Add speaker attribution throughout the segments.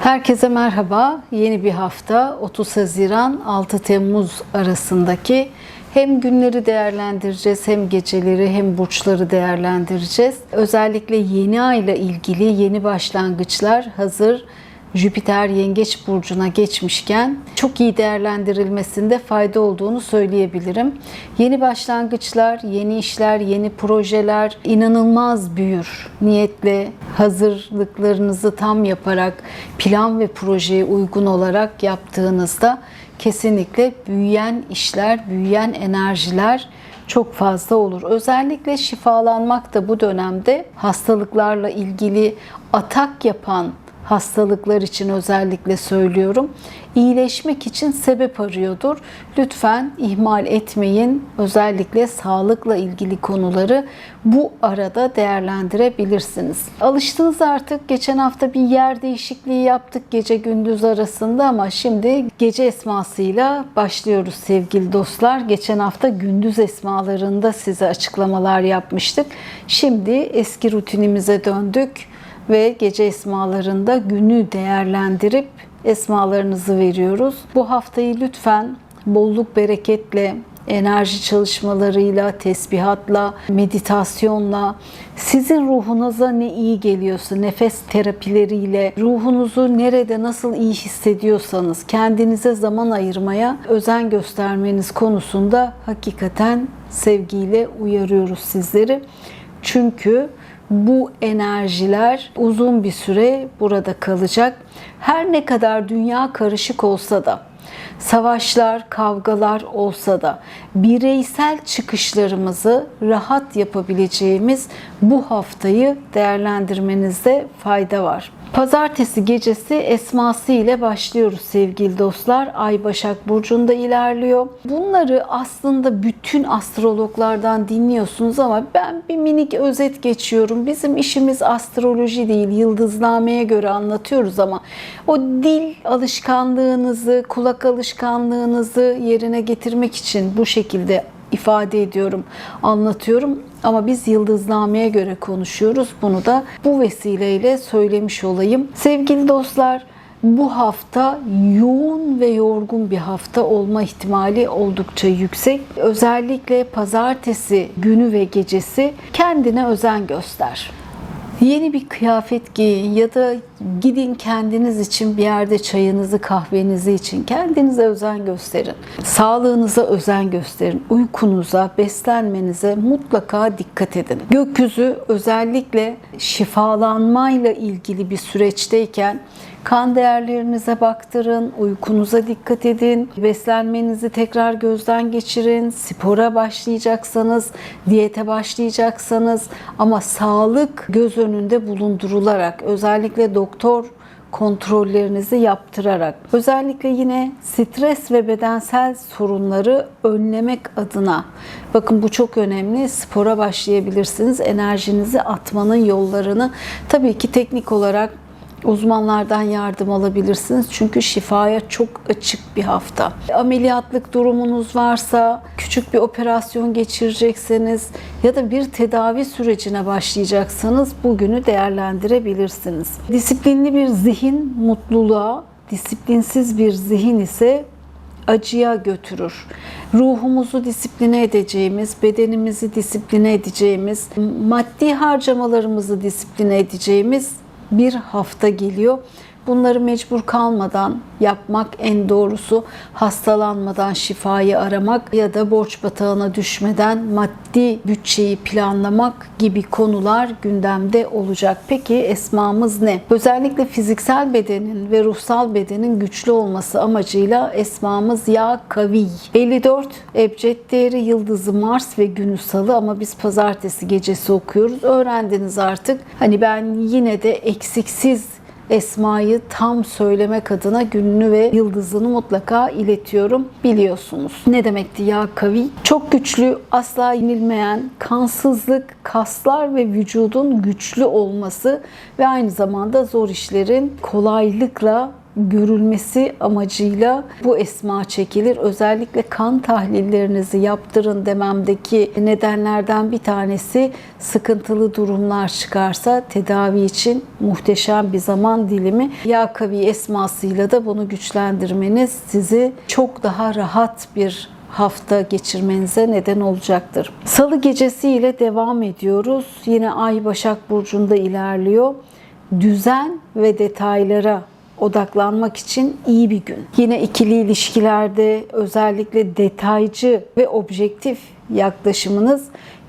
Speaker 1: Herkese merhaba. Yeni bir hafta 30 Haziran 6 Temmuz arasındaki hem günleri değerlendireceğiz hem geceleri hem burçları değerlendireceğiz. Özellikle yeni ayla ilgili yeni başlangıçlar hazır Jüpiter Yengeç burcuna geçmişken çok iyi değerlendirilmesinde fayda olduğunu söyleyebilirim. Yeni başlangıçlar, yeni işler, yeni projeler inanılmaz büyür. Niyetle hazırlıklarınızı tam yaparak plan ve projeye uygun olarak yaptığınızda kesinlikle büyüyen işler, büyüyen enerjiler çok fazla olur. Özellikle şifalanmak da bu dönemde hastalıklarla ilgili atak yapan hastalıklar için özellikle söylüyorum. İyileşmek için sebep arıyordur. Lütfen ihmal etmeyin. Özellikle sağlıkla ilgili konuları bu arada değerlendirebilirsiniz. Alıştınız artık. Geçen hafta bir yer değişikliği yaptık gece gündüz arasında ama şimdi gece esmasıyla başlıyoruz sevgili dostlar. Geçen hafta gündüz esmalarında size açıklamalar yapmıştık. Şimdi eski rutinimize döndük ve gece esmalarında günü değerlendirip esmalarınızı veriyoruz. Bu haftayı lütfen bolluk bereketle, enerji çalışmalarıyla, tesbihatla, meditasyonla, sizin ruhunuza ne iyi geliyorsa, nefes terapileriyle, ruhunuzu nerede nasıl iyi hissediyorsanız kendinize zaman ayırmaya özen göstermeniz konusunda hakikaten sevgiyle uyarıyoruz sizleri. Çünkü bu enerjiler uzun bir süre burada kalacak. Her ne kadar dünya karışık olsa da, savaşlar, kavgalar olsa da bireysel çıkışlarımızı rahat yapabileceğimiz bu haftayı değerlendirmenizde fayda var. Pazartesi gecesi esması ile başlıyoruz sevgili dostlar. Ay Başak Burcu'nda ilerliyor. Bunları aslında bütün astrologlardan dinliyorsunuz ama ben bir minik özet geçiyorum. Bizim işimiz astroloji değil, yıldıznameye göre anlatıyoruz ama o dil alışkanlığınızı, kulak alışkanlığınızı yerine getirmek için bu şekilde ifade ediyorum, anlatıyorum. Ama biz yıldıznameye göre konuşuyoruz. Bunu da bu vesileyle söylemiş olayım. Sevgili dostlar, bu hafta yoğun ve yorgun bir hafta olma ihtimali oldukça yüksek. Özellikle pazartesi günü ve gecesi kendine özen göster. Yeni bir kıyafet giyin ya da gidin kendiniz için bir yerde çayınızı, kahvenizi için kendinize özen gösterin. Sağlığınıza özen gösterin. Uykunuza, beslenmenize mutlaka dikkat edin. Gökyüzü özellikle şifalanmayla ilgili bir süreçteyken kan değerlerinize baktırın, uykunuza dikkat edin, beslenmenizi tekrar gözden geçirin, spora başlayacaksanız, diyete başlayacaksanız ama sağlık göz önünde bulundurularak özellikle doktor kontrollerinizi yaptırarak özellikle yine stres ve bedensel sorunları önlemek adına. Bakın bu çok önemli. Spora başlayabilirsiniz enerjinizi atmanın yollarını. Tabii ki teknik olarak uzmanlardan yardım alabilirsiniz. Çünkü şifaya çok açık bir hafta. Ameliyatlık durumunuz varsa, küçük bir operasyon geçirecekseniz ya da bir tedavi sürecine başlayacaksanız bugünü değerlendirebilirsiniz. Disiplinli bir zihin mutluluğa, disiplinsiz bir zihin ise acıya götürür. Ruhumuzu disipline edeceğimiz, bedenimizi disipline edeceğimiz, maddi harcamalarımızı disipline edeceğimiz bir hafta geliyor. Bunları mecbur kalmadan yapmak en doğrusu hastalanmadan şifayı aramak ya da borç batağına düşmeden maddi bütçeyi planlamak gibi konular gündemde olacak. Peki esmamız ne? Özellikle fiziksel bedenin ve ruhsal bedenin güçlü olması amacıyla esmamız Ya Kavi. 54 ebced değeri yıldızı Mars ve günü Salı ama biz pazartesi gecesi okuyoruz. Öğrendiniz artık. Hani ben yine de eksiksiz Esma'yı tam söylemek adına gününü ve yıldızını mutlaka iletiyorum biliyorsunuz. Ne demekti ya kavi? Çok güçlü, asla yenilmeyen, kansızlık, kaslar ve vücudun güçlü olması ve aynı zamanda zor işlerin kolaylıkla görülmesi amacıyla bu esma çekilir. Özellikle kan tahlillerinizi yaptırın dememdeki nedenlerden bir tanesi sıkıntılı durumlar çıkarsa tedavi için muhteşem bir zaman dilimi. Ya kavi esmasıyla da bunu güçlendirmeniz sizi çok daha rahat bir hafta geçirmenize neden olacaktır. Salı gecesi ile devam ediyoruz. Yine Ay Başak Burcu'nda ilerliyor. Düzen ve detaylara odaklanmak için iyi bir gün. Yine ikili ilişkilerde özellikle detaycı ve objektif yaklaşımınız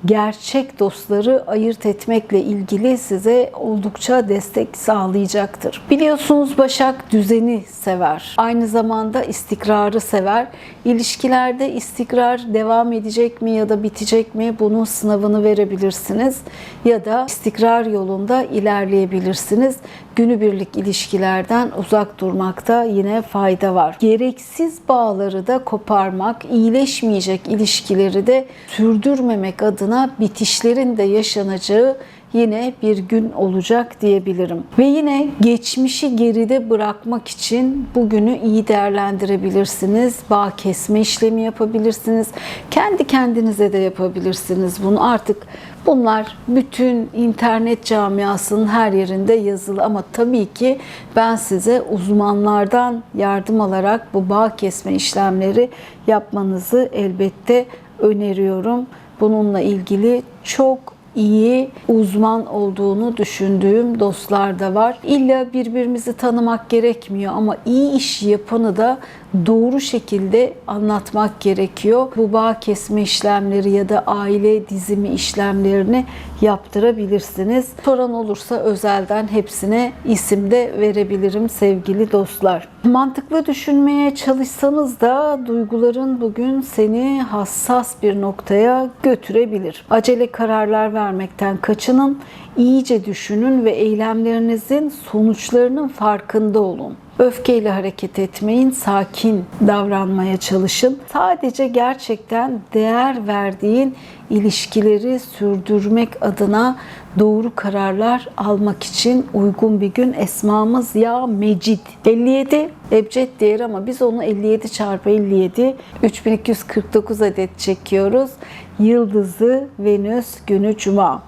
Speaker 1: gerçek dostları ayırt etmekle ilgili size oldukça destek sağlayacaktır. Biliyorsunuz Başak düzeni sever. Aynı zamanda istikrarı sever. İlişkilerde istikrar devam edecek mi ya da bitecek mi bunun sınavını verebilirsiniz. Ya da istikrar yolunda ilerleyebilirsiniz. Günübirlik ilişkilerden uzak durmakta yine fayda var. Gereksiz bağları da koparmak, iyileşmeyecek ilişkileri de sürdürmemek adına bitişlerin de yaşanacağı yine bir gün olacak diyebilirim. Ve yine geçmişi geride bırakmak için bugünü iyi değerlendirebilirsiniz. Bağ kesme işlemi yapabilirsiniz. Kendi kendinize de yapabilirsiniz bunu. Artık bunlar bütün internet camiasının her yerinde yazılı ama tabii ki ben size uzmanlardan yardım alarak bu bağ kesme işlemleri yapmanızı elbette öneriyorum. Bununla ilgili çok iyi uzman olduğunu düşündüğüm dostlar da var. İlla birbirimizi tanımak gerekmiyor ama iyi iş yapanı da doğru şekilde anlatmak gerekiyor. Bu bağ kesme işlemleri ya da aile dizimi işlemlerini yaptırabilirsiniz. Soran olursa özelden hepsine isim de verebilirim sevgili dostlar. Mantıklı düşünmeye çalışsanız da duyguların bugün seni hassas bir noktaya götürebilir. Acele kararlar vermekten kaçının, iyice düşünün ve eylemlerinizin sonuçlarının farkında olun. Öfkeyle hareket etmeyin, sakin davranmaya çalışın. Sadece gerçekten değer verdiğin ilişkileri sürdürmek adına doğru kararlar almak için uygun bir gün esmamız ya Mecid. 57 ebced değeri ama biz onu 57 çarpı 57 3249 adet çekiyoruz. Yıldızı Venüs günü Cuma.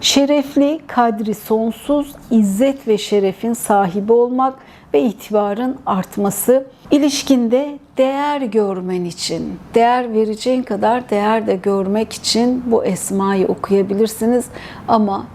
Speaker 1: Şerefli, kadri sonsuz, izzet ve şerefin sahibi olmak ve itibarın artması, ilişkinde değer görmen için, değer vereceğin kadar değer de görmek için bu esmayı okuyabilirsiniz. Ama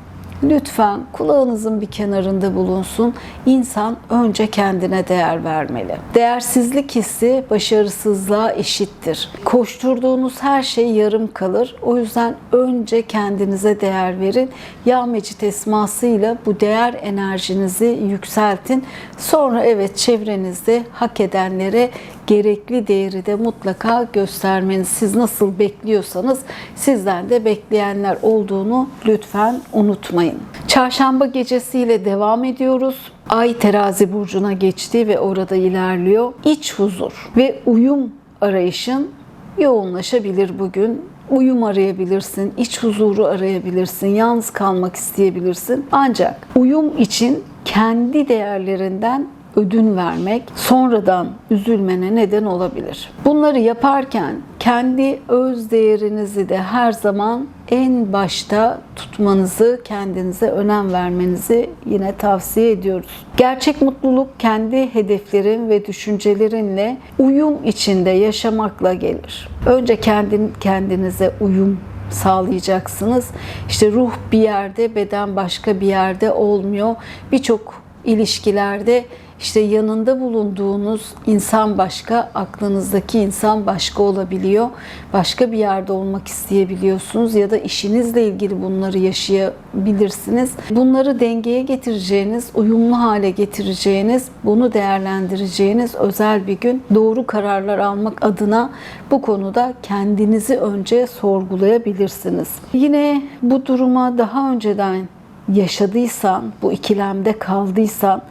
Speaker 1: lütfen kulağınızın bir kenarında bulunsun. İnsan önce kendine değer vermeli. Değersizlik hissi başarısızlığa eşittir. Koşturduğunuz her şey yarım kalır. O yüzden önce kendinize değer verin. Ya Mecit esmasıyla bu değer enerjinizi yükseltin. Sonra evet çevrenizde hak edenlere gerekli değeri de mutlaka göstermeniz. Siz nasıl bekliyorsanız sizden de bekleyenler olduğunu lütfen unutmayın. Çarşamba gecesiyle devam ediyoruz. Ay terazi burcuna geçti ve orada ilerliyor. İç huzur ve uyum arayışın yoğunlaşabilir bugün. Uyum arayabilirsin, iç huzuru arayabilirsin, yalnız kalmak isteyebilirsin. Ancak uyum için kendi değerlerinden ödün vermek sonradan üzülmene neden olabilir. Bunları yaparken kendi öz değerinizi de her zaman en başta tutmanızı, kendinize önem vermenizi yine tavsiye ediyoruz. Gerçek mutluluk kendi hedeflerin ve düşüncelerinle uyum içinde yaşamakla gelir. Önce kendin kendinize uyum sağlayacaksınız. İşte ruh bir yerde, beden başka bir yerde olmuyor. Birçok ilişkilerde işte yanında bulunduğunuz insan başka, aklınızdaki insan başka olabiliyor. Başka bir yerde olmak isteyebiliyorsunuz ya da işinizle ilgili bunları yaşayabilirsiniz. Bunları dengeye getireceğiniz, uyumlu hale getireceğiniz, bunu değerlendireceğiniz özel bir gün doğru kararlar almak adına bu konuda kendinizi önce sorgulayabilirsiniz. Yine bu duruma daha önceden yaşadıysan, bu ikilemde kaldıysan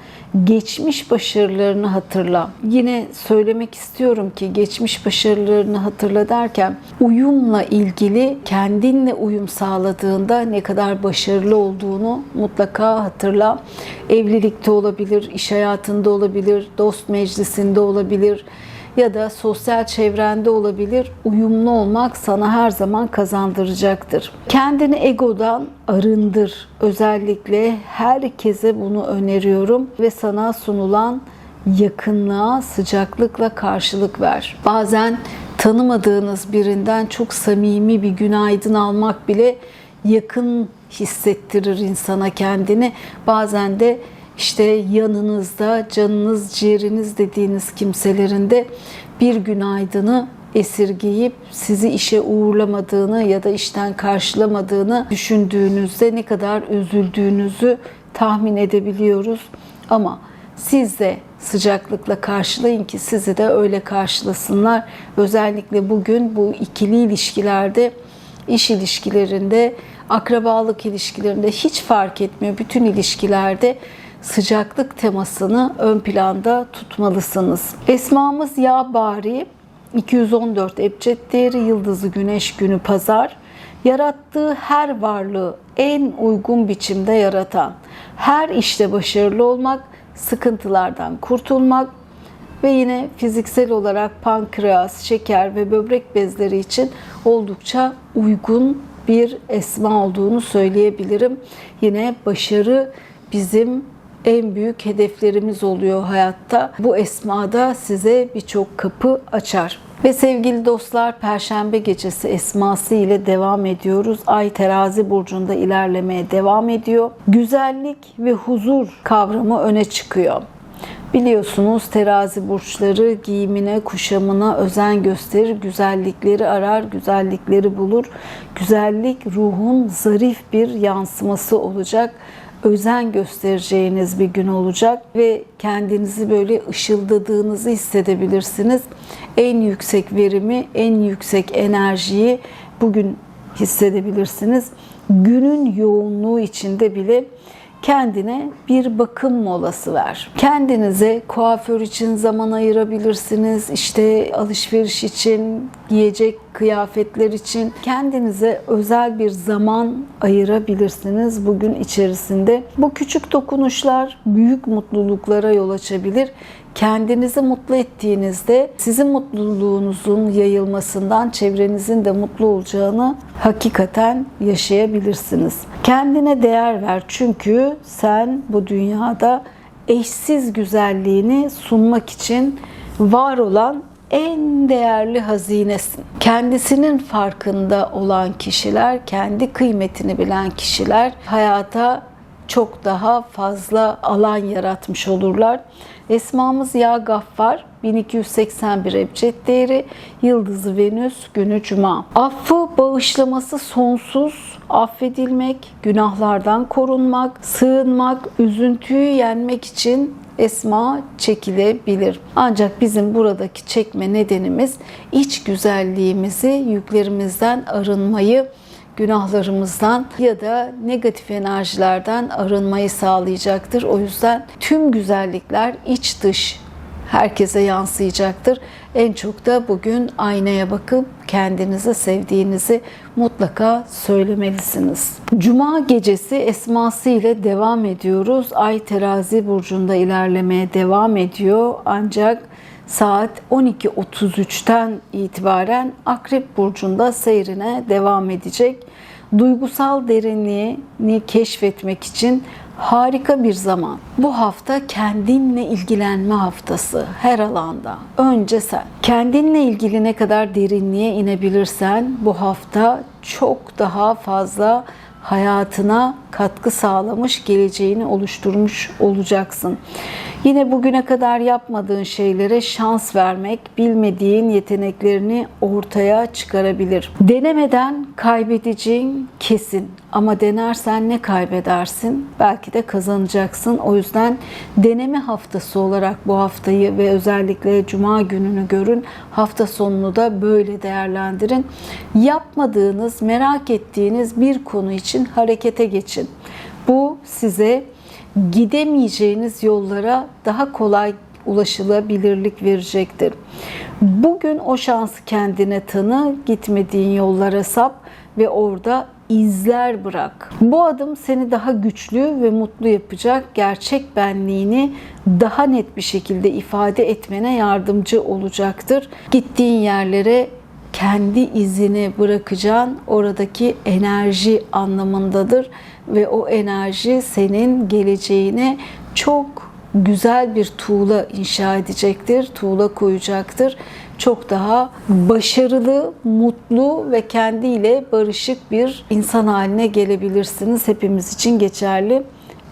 Speaker 1: geçmiş başarılarını hatırla. Yine söylemek istiyorum ki geçmiş başarılarını hatırla derken uyumla ilgili kendinle uyum sağladığında ne kadar başarılı olduğunu mutlaka hatırla. Evlilikte olabilir, iş hayatında olabilir, dost meclisinde olabilir ya da sosyal çevrende olabilir. Uyumlu olmak sana her zaman kazandıracaktır. Kendini egodan arındır. Özellikle herkese bunu öneriyorum ve sana sunulan yakınlığa, sıcaklıkla karşılık ver. Bazen tanımadığınız birinden çok samimi bir günaydın almak bile yakın hissettirir insana kendini. Bazen de işte yanınızda canınız ciğeriniz dediğiniz kimselerin de bir günaydını esirgeyip sizi işe uğurlamadığını ya da işten karşılamadığını düşündüğünüzde ne kadar üzüldüğünüzü tahmin edebiliyoruz. Ama siz de sıcaklıkla karşılayın ki sizi de öyle karşılasınlar. Özellikle bugün bu ikili ilişkilerde, iş ilişkilerinde, akrabalık ilişkilerinde hiç fark etmiyor. Bütün ilişkilerde sıcaklık temasını ön planda tutmalısınız. Esmamız ya bari 214 ebced değeri yıldızı güneş günü pazar yarattığı her varlığı en uygun biçimde yaratan, her işte başarılı olmak, sıkıntılardan kurtulmak ve yine fiziksel olarak pankreas, şeker ve böbrek bezleri için oldukça uygun bir esma olduğunu söyleyebilirim. Yine başarı bizim en büyük hedeflerimiz oluyor hayatta. Bu esmada size birçok kapı açar. Ve sevgili dostlar Perşembe gecesi esması ile devam ediyoruz. Ay terazi burcunda ilerlemeye devam ediyor. Güzellik ve huzur kavramı öne çıkıyor. Biliyorsunuz terazi burçları giyimine, kuşamına özen gösterir, güzellikleri arar, güzellikleri bulur. Güzellik ruhun zarif bir yansıması olacak özen göstereceğiniz bir gün olacak ve kendinizi böyle ışıldadığınızı hissedebilirsiniz. En yüksek verimi, en yüksek enerjiyi bugün hissedebilirsiniz. Günün yoğunluğu içinde bile kendine bir bakım molası ver. Kendinize kuaför için zaman ayırabilirsiniz. İşte alışveriş için, giyecek kıyafetler için kendinize özel bir zaman ayırabilirsiniz bugün içerisinde. Bu küçük dokunuşlar büyük mutluluklara yol açabilir. Kendinizi mutlu ettiğinizde sizin mutluluğunuzun yayılmasından çevrenizin de mutlu olacağını hakikaten yaşayabilirsiniz. Kendine değer ver çünkü sen bu dünyada eşsiz güzelliğini sunmak için var olan en değerli hazinesin. Kendisinin farkında olan kişiler, kendi kıymetini bilen kişiler hayata çok daha fazla alan yaratmış olurlar. Esmamız Ya Gaffar 1281 ebced değeri, yıldızı Venüs, günü Cuma. Affı bağışlaması sonsuz, affedilmek, günahlardan korunmak, sığınmak, üzüntüyü yenmek için esma çekilebilir. Ancak bizim buradaki çekme nedenimiz iç güzelliğimizi, yüklerimizden arınmayı, günahlarımızdan ya da negatif enerjilerden arınmayı sağlayacaktır. O yüzden tüm güzellikler iç dış herkese yansıyacaktır. En çok da bugün aynaya bakıp kendinizi sevdiğinizi mutlaka söylemelisiniz. Cuma gecesi esması ile devam ediyoruz. Ay terazi burcunda ilerlemeye devam ediyor. Ancak saat 12.33'ten itibaren Akrep burcunda seyrine devam edecek. Duygusal derinliğini keşfetmek için harika bir zaman. Bu hafta kendinle ilgilenme haftası her alanda. Önce sen. Kendinle ilgili ne kadar derinliğe inebilirsen bu hafta çok daha fazla hayatına katkı sağlamış, geleceğini oluşturmuş olacaksın. Yine bugüne kadar yapmadığın şeylere şans vermek, bilmediğin yeteneklerini ortaya çıkarabilir. Denemeden kaybedeceğin kesin ama denersen ne kaybedersin? Belki de kazanacaksın. O yüzden deneme haftası olarak bu haftayı ve özellikle cuma gününü görün. Hafta sonunu da böyle değerlendirin. Yapmadığınız, merak ettiğiniz bir konu için harekete geçin. Bu size gidemeyeceğiniz yollara daha kolay ulaşılabilirlik verecektir. Bugün o şansı kendine tanı, gitmediğin yollara sap ve orada izler bırak. Bu adım seni daha güçlü ve mutlu yapacak, gerçek benliğini daha net bir şekilde ifade etmene yardımcı olacaktır. Gittiğin yerlere kendi izini bırakacağın oradaki enerji anlamındadır ve o enerji senin geleceğine çok güzel bir tuğla inşa edecektir, tuğla koyacaktır. Çok daha başarılı, mutlu ve kendiyle barışık bir insan haline gelebilirsiniz. Hepimiz için geçerli.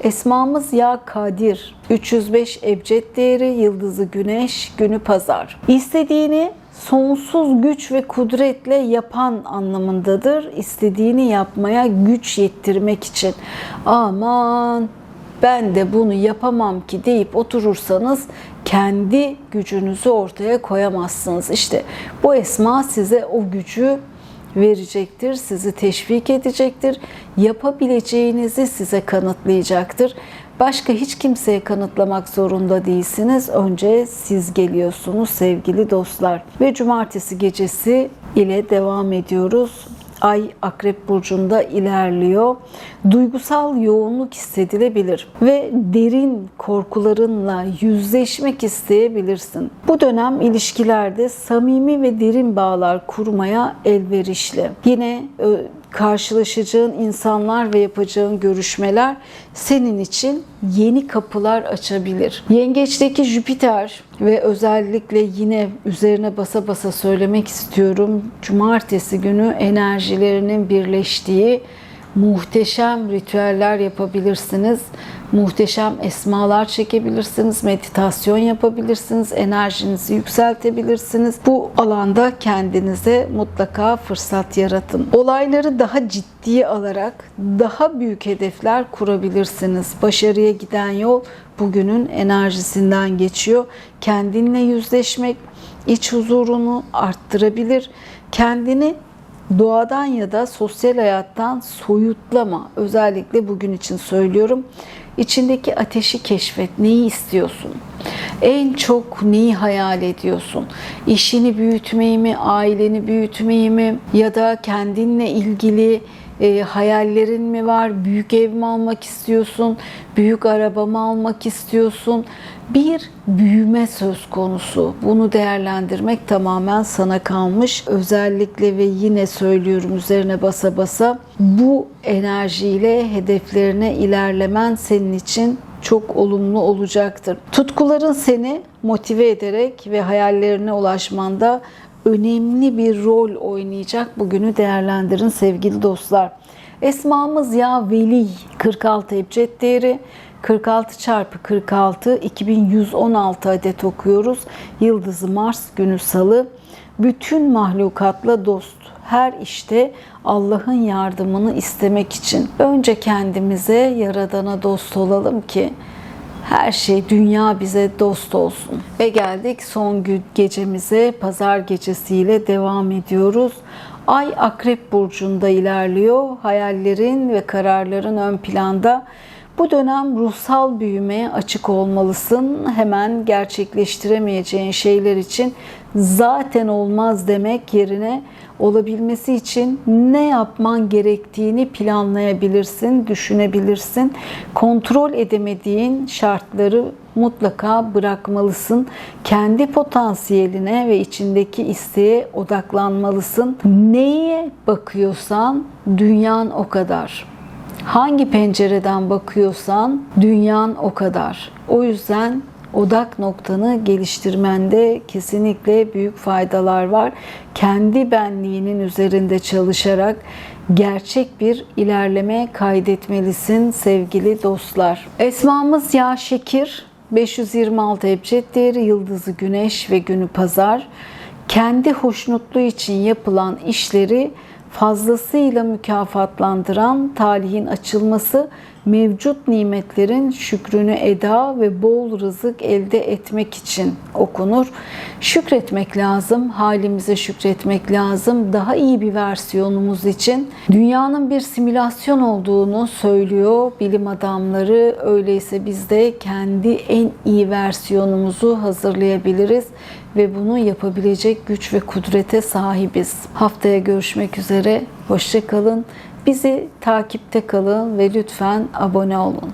Speaker 1: Esmamız Ya Kadir. 305 ebced değeri, yıldızı güneş, günü pazar. İstediğini sonsuz güç ve kudretle yapan anlamındadır. İstediğini yapmaya güç yettirmek için. Aman ben de bunu yapamam ki deyip oturursanız kendi gücünüzü ortaya koyamazsınız. İşte bu esma size o gücü verecektir, sizi teşvik edecektir, yapabileceğinizi size kanıtlayacaktır. Başka hiç kimseye kanıtlamak zorunda değilsiniz. Önce siz geliyorsunuz sevgili dostlar. Ve cumartesi gecesi ile devam ediyoruz. Ay Akrep burcunda ilerliyor. Duygusal yoğunluk hissedilebilir ve derin korkularınla yüzleşmek isteyebilirsin. Bu dönem ilişkilerde samimi ve derin bağlar kurmaya elverişli. Yine karşılaşacağın insanlar ve yapacağın görüşmeler senin için yeni kapılar açabilir. Yengeçteki Jüpiter ve özellikle yine üzerine basa basa söylemek istiyorum. Cumartesi günü enerjilerinin birleştiği muhteşem ritüeller yapabilirsiniz. Muhteşem esmalar çekebilirsiniz, meditasyon yapabilirsiniz, enerjinizi yükseltebilirsiniz. Bu alanda kendinize mutlaka fırsat yaratın. Olayları daha ciddiye alarak daha büyük hedefler kurabilirsiniz. Başarıya giden yol bugünün enerjisinden geçiyor. Kendinle yüzleşmek iç huzurunu arttırabilir. Kendini doğadan ya da sosyal hayattan soyutlama. Özellikle bugün için söylüyorum. İçindeki ateşi keşfet. Neyi istiyorsun? En çok neyi hayal ediyorsun? İşini büyütmeyi mi, aileni büyütmeyi mi ya da kendinle ilgili e, hayallerin mi var? Büyük ev mi almak istiyorsun? Büyük araba mı almak istiyorsun? Bir büyüme söz konusu. Bunu değerlendirmek tamamen sana kalmış. Özellikle ve yine söylüyorum üzerine basa basa bu enerjiyle hedeflerine ilerlemen senin için çok olumlu olacaktır. Tutkuların seni motive ederek ve hayallerine ulaşmanda önemli bir rol oynayacak. Bugünü değerlendirin sevgili dostlar. Esmamız ya Veli 46 ebced değeri 46 çarpı 46 2116 adet okuyoruz. Yıldızı Mars günü salı. Bütün mahlukatla dost. Her işte Allah'ın yardımını istemek için önce kendimize yaradana dost olalım ki her şey, dünya bize dost olsun. Ve geldik son gün gecemize, pazar gecesiyle devam ediyoruz. Ay Akrep Burcu'nda ilerliyor. Hayallerin ve kararların ön planda. Bu dönem ruhsal büyümeye açık olmalısın. Hemen gerçekleştiremeyeceğin şeyler için zaten olmaz demek yerine olabilmesi için ne yapman gerektiğini planlayabilirsin, düşünebilirsin. Kontrol edemediğin şartları mutlaka bırakmalısın. Kendi potansiyeline ve içindeki isteğe odaklanmalısın. Neye bakıyorsan dünyan o kadar. Hangi pencereden bakıyorsan dünyan o kadar. O yüzden odak noktanı geliştirmende kesinlikle büyük faydalar var. Kendi benliğinin üzerinde çalışarak gerçek bir ilerleme kaydetmelisin sevgili dostlar. Esmamız Ya Şekir, 526 ebced değeri, yıldızı güneş ve günü pazar. Kendi hoşnutluğu için yapılan işleri fazlasıyla mükafatlandıran talihin açılması mevcut nimetlerin şükrünü eda ve bol rızık elde etmek için okunur. Şükretmek lazım, halimize şükretmek lazım. Daha iyi bir versiyonumuz için dünyanın bir simülasyon olduğunu söylüyor bilim adamları. Öyleyse biz de kendi en iyi versiyonumuzu hazırlayabiliriz ve bunu yapabilecek güç ve kudrete sahibiz. Haftaya görüşmek üzere. Hoşça kalın. Bizi takipte kalın ve lütfen abone olun.